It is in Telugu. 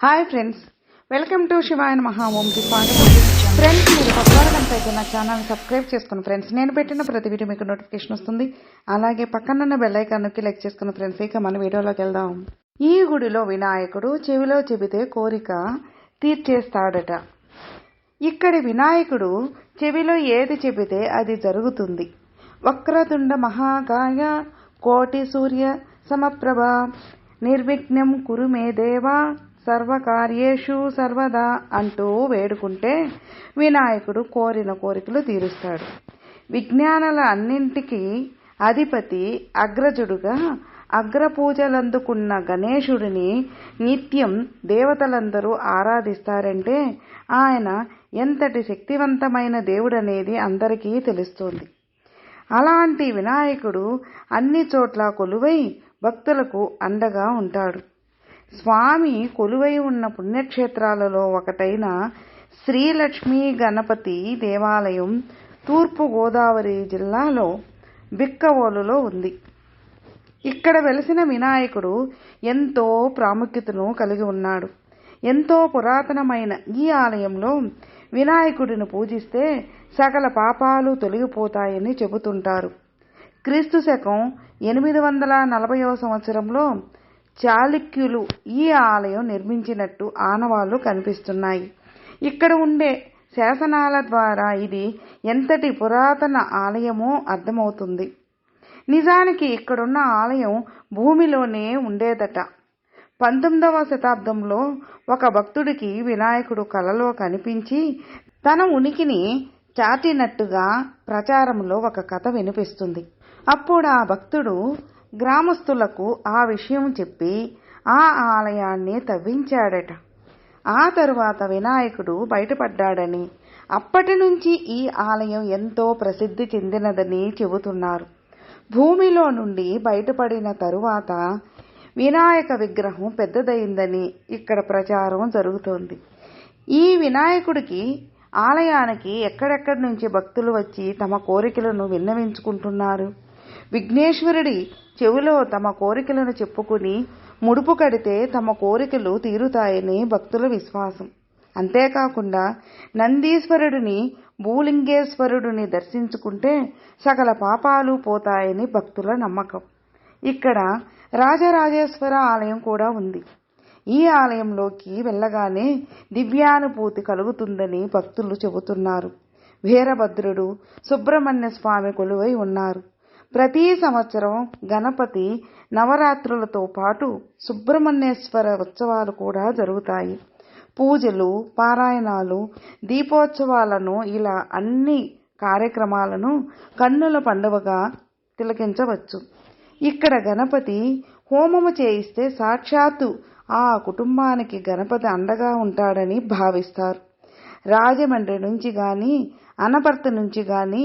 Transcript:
Hi friends welcome to Shivayana మహాఓంకి స్వాగతం ఫ్రెండ్స్ మీరు కొత్తగా నా ఛానల్ సబ్స్క్రైబ్ చేసుకుని ఫ్రెండ్స్ నేను పెట్టిన ప్రతి వీడియో మీకు నోటిఫికేషన్ వస్తుంది. అలాగే పక్కనున్న బెల్ ఐకాన్ నొక్కి లైక్ చేసుకున్న ఫ్రెండ్స్ ఇక మన వీడియోలోకి వెళ్దాం. ఈ గుడిలో వినాయకుడు చెవిలో చెబితే కోరిక తీర్చేస్తాడట. ఇక్కడి వినాయకుడు చెవిలో ఏది చెబితే అది జరుగుతుంది. వక్రతుండ మహాకాయ కోటి సూర్య సమప్రభ నిర్విఘ్నం కురు మే దేవా సర్వకార్యేషు సర్వదా అంటూ వేడుకుంటే వినాయకుడు కోరిన కోరికలు తీరుస్తాడు. విజ్ఞానాల అన్నింటికీ అధిపతి అగ్రజుడుగా అగ్రపూజలందుకున్న గణేశుడిని నిత్యం దేవతలందరూ ఆరాధిస్తారంటే ఆయన ఎంతటి శక్తివంతమైన దేవుడనేది అందరికీ తెలుస్తోంది. అలాంటి వినాయకుడు అన్ని చోట్ల కొలువై భక్తులకు అండగా ఉంటాడు. స్వామి కొలువై ఉన్న పుణ్యక్షేత్రాలలో ఒకటైన శ్రీలక్ష్మీ గణపతి దేవాలయం తూర్పు గోదావరి జిల్లాలో బిక్కవోలులో ఉంది. ఇక్కడ వెలిసిన వినాయకుడు ఎంతో ప్రాముఖ్యతను కలిగి ఉన్నాడు. ఎంతో పురాతనమైన ఈ ఆలయంలో వినాయకుడిని పూజిస్తే సకల పాపాలు తొలగిపోతాయని చెబుతుంటారు. క్రీస్తు శకం ఎనిమిది వందల నలభైవ సంవత్సరంలో చాళుక్యులు ఈ ఆలయం నిర్మించినట్టు ఆనవాళ్ళు కనిపిస్తున్నాయి. ఇక్కడ ఉండే శాసనాల ద్వారా ఇది ఎంతటి పురాతన ఆలయమో అర్థమవుతుంది. నిజానికి ఇక్కడున్న ఆలయం భూమిలోనే ఉండేదట. పంతొమ్మిదవ శతాబ్దంలో ఒక భక్తుడికి వినాయకుడు కలలో కనిపించి తన ఉనికిని చాటినట్టుగా ప్రచారంలో ఒక కథ వినిపిస్తుంది. అప్పుడు ఆ భక్తుడు గ్రామస్తులకు ఆ విషయం చెప్పి ఆ ఆలయాన్ని తవ్వించాడట. ఆ తరువాత వినాయకుడు బయటపడ్డాడని అప్పటి నుంచి ఈ ఆలయం ఎంతో ప్రసిద్ధి చెందినదని చెబుతున్నారు. భూమిలో నుండి బయటపడిన తరువాత వినాయక విగ్రహం పెద్దదైందని ఇక్కడ ప్రచారం జరుగుతోంది. ఈ వినాయకుడికి ఆలయానికి ఎక్కడెక్కడి నుంచి భక్తులు వచ్చి తమ కోరికలను విన్నవించుకుంటున్నారు? విఘ్నేశ్వరుడి చెవిలో తమ కోరికలను చెప్పుకుని ముడుపు కడితే తమ కోరికలు తీరుతాయని భక్తుల విశ్వాసం. అంతేకాకుండా నందీశ్వరుడిని భూలింగేశ్వరుడిని దర్శించుకుంటే సకల పాపాలు పోతాయని భక్తుల నమ్మకం. ఇక్కడ రాజరాజేశ్వర ఆలయం కూడా ఉంది. ఈ ఆలయంలోకి వెళ్ళగానే దివ్యానుభూతి కలుగుతుందని భక్తులు చెబుతున్నారు. వీరభద్రుడు సుబ్రహ్మణ్య స్వామి కొలువై ఉన్నారు. ప్రతి సంవత్సరం గణపతి నవరాత్రులతో పాటు సుబ్రహ్మణ్యేశ్వర ఉత్సవాలు కూడా జరుగుతాయి. పూజలు పారాయణాలు దీపోత్సవాలను ఇలా అన్ని కార్యక్రమాలను కన్నుల పండుగగా తిలకించవచ్చు. ఇక్కడ గణపతి హోమము చేయిస్తే సాక్షాత్తు ఆ కుటుంబానికి గణపతి అండగా ఉంటాడని భావిస్తారు. రాజమండ్రి నుంచి కానీ అనపర్తి నుంచి కానీ